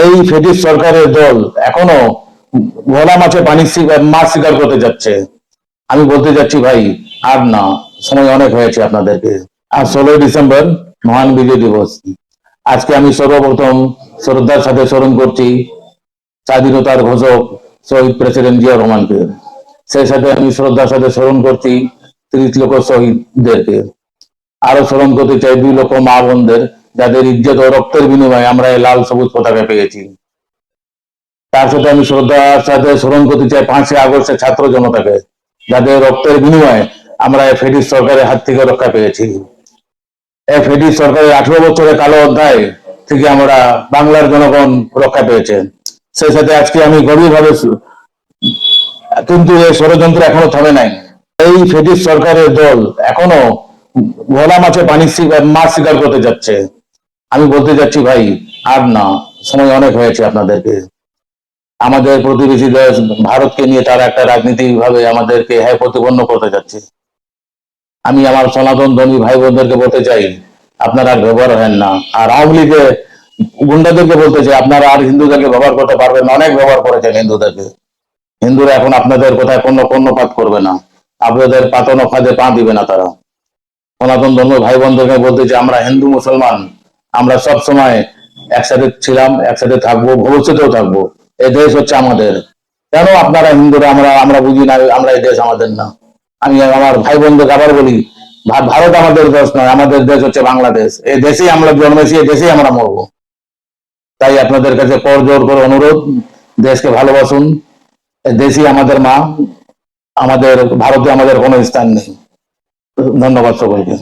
এই ফেটিস সরকারের দল এখনও ভোলা মাছে পানি মাছ শিকার করতে যাচ্ছে। আমি বলতে যাচ্ছি, ভাই, আর না, সময় অনেক হয়েছে আপনাদেরকে। আর ষোলোই ডিসেম্বর, মহান বিজয় দিবস। আজকে আমি সর্বপ্রথম শ্রদ্ধার সাথে স্মরণ করছি স্বাধীনতার ঘোষক শহীদ প্রেসিডেন্ট জিয়া রহমানকে। সেই সাথে আমি শ্রদ্ধার সাথে স্মরণ করছি ত্রিশ লক্ষ শহীদদেরকে। আরও স্মরণ করতে চাই দুই লক্ষ মা বোনদের। যাদের ইজ্জত ও রক্তের বিনিময়ে আমরা এই লাল সবুজ পতাকা পেয়েছি। তার সাথে আমি শ্রদ্ধার সাথে স্মরণ করতে চাই পাঁচই আগস্টের ছাত্র জনতাকে, যাদের রক্তের বিনিময়ে আমরা এই ফেডিস সরকারের হাত থেকে রক্ষা পেয়েছি। এই ফেডিস সরকারের আঠারো বছরের কালো অধ্যায় থেকে আমরা বাংলার জনগণ রক্ষা পেয়েছে। সেই সাথে আজকে আমি গভীরভাবে কিন্তু এই ষড়যন্ত্র এখনও থামে নাই। এই ফেটিস সরকারের দল এখনও ভোলা মাছে পানি মাছ শিকার করতে যাচ্ছে। আমি বলতে যাচ্ছি ভাই, আর না, সময় অনেক হয়েছে আপনাদেরকে। আমাদের প্রতিবেশী দেশ ভারতকে নিয়ে তারা একটা রাজনীতি ভাবে আমাদেরকে হ্যাঁ প্রতিপন্ন করতে যাচ্ছে। আমি আমার সনাতন ধর্মী ভাই বোনদেরকে বলতে চাই, আপনারা আর ব্যবহার হেন না। আর আওয়ামী লীগের গুন্ডাদেরকে বলতে চাই, আপনারা আর হিন্দুদেরকে ব্যবহার করতে পারবেন অনেক ব্যবহার করেছেন হিন্দুদেরকে। হিন্দুরা এখন আপনাদের কোথায় কোনো কর্ণপাত করবে না। আপনাদের পাতন ফাঁদে পা দিবে না তারা। সনাতন ধর্ম ভাই বোনদেরকে বলতে চাই, আমরা হিন্দু মুসলমান আমরা সব সময় একসাথে ছিলাম, একসাথে থাকব, ভবিষ্যতেও থাকব। এই দেশ হচ্ছে আমাদের। কেন আপনারা হিন্দুরা, আমরা আমরা বুঝি না, আমরা এই দেশ আমাদের না। আমি আমার ভাই বোনদের আবার বলি ভারত আমাদের দেশ নয়, আমাদের দেশ হচ্ছে বাংলাদেশ। এই দেশেই আমরা জন্মেছি, এই দেশেই আমরা মরবো। তাই আপনাদের কাছে কর জোর করে অনুরোধ, দেশকে ভালোবাসুন। দেশই আমাদের মা, আমাদের, ভারতে আমাদের কোনো স্থান নেই। ধন্যবাদ সকলকে